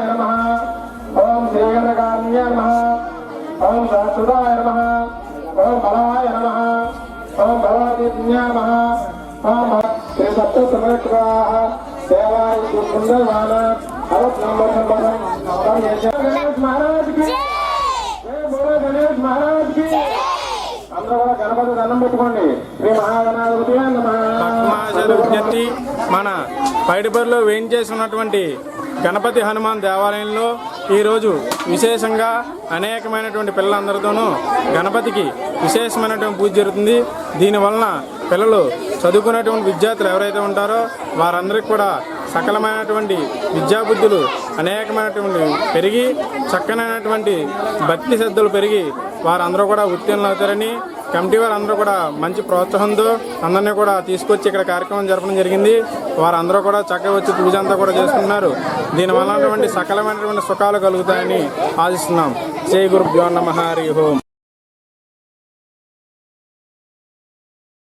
సాయ ఓం శ్రీ ఓం సరస్వతాయ ఓం బలాయ ఓం బలాదిత్య నమ ఓం శ్రీ సప్తమేశ్వరాహ దేవాయ శ్రీ సుందరవాన హరత్ నమ సంబరం నమ గణేష్ మహారాజ్కి మన పైడిపరిలో వేయించేసి ఉన్నటువంటి గణపతి హనుమాన్ దేవాలయంలో ఈరోజు విశేషంగా అనేకమైనటువంటి పిల్లలందరితోనూ గణపతికి విశేషమైనటువంటి పూజ జరుగుతుంది. దీనివలన పిల్లలు చదువుకునేటువంటి విద్యార్థులు ఎవరైతే ఉంటారో వారందరికీ కూడా సకలమైనటువంటి విద్యాబుద్ధులు అనేకమైనటువంటి పెరిగి చక్కనైనటువంటి భక్తి శ్రద్ధలు పెరిగి వారందరూ కూడా ఉత్తీర్ణులు అవుతారని కమిటీ వారు అందరూ కూడా మంచి ప్రోత్సాహంతో అందరినీ కూడా తీసుకొచ్చి ఇక్కడ కార్యక్రమం జరపడం జరిగింది. వారందరూ కూడా చక్కగా వచ్చి పూజ అంతా కూడా చేసుకుంటున్నారు. దీనివల్ల సకలమైనటువంటి సుఖాలు కలుగుతాయని ఆశిస్తున్నాం. జై గురుభ్యో నమ హరి హోం